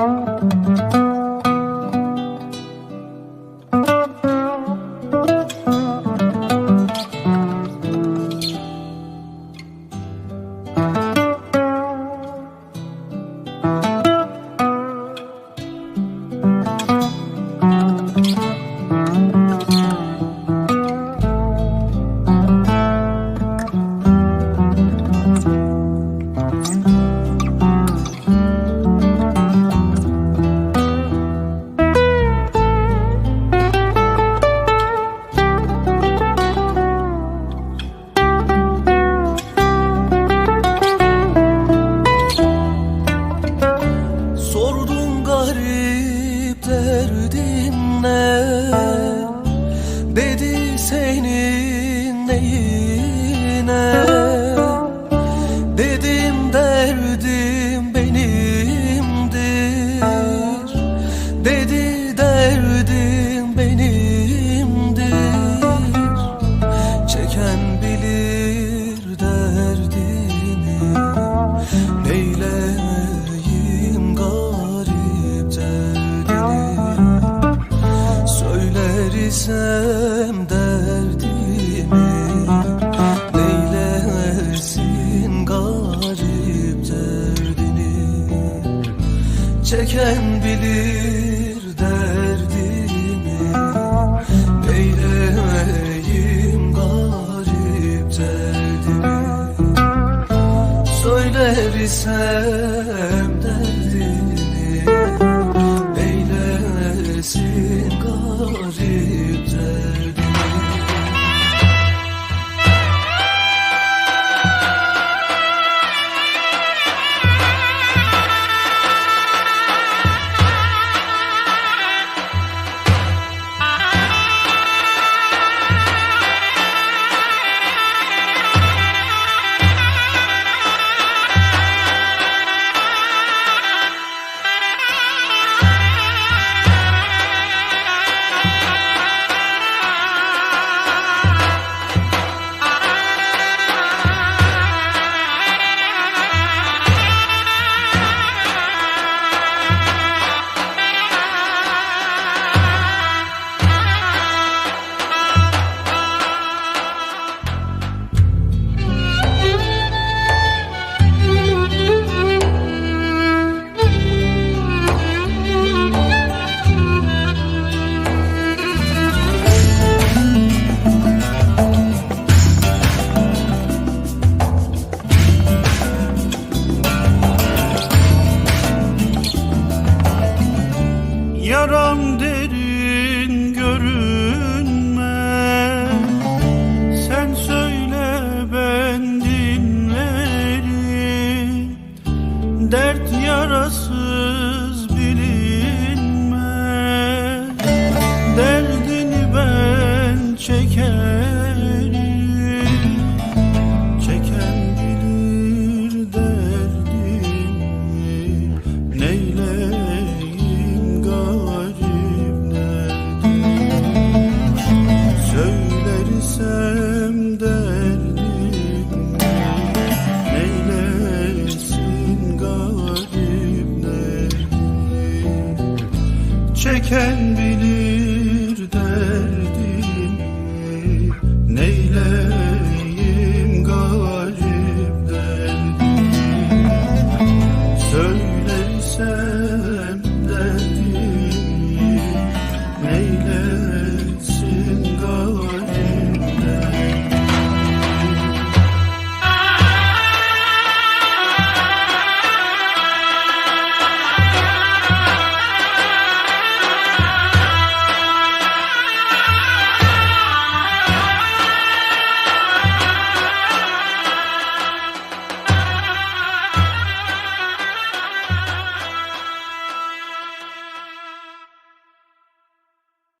Música İsem derdimi Neylersin garip derdini? Çeken bilir derdimi Neyleyim garip derdimi? Söyler isem Yaram derin görünme. Sen söyle ben dinlerim. Dert yarasız Diken bilir derdimi Neyle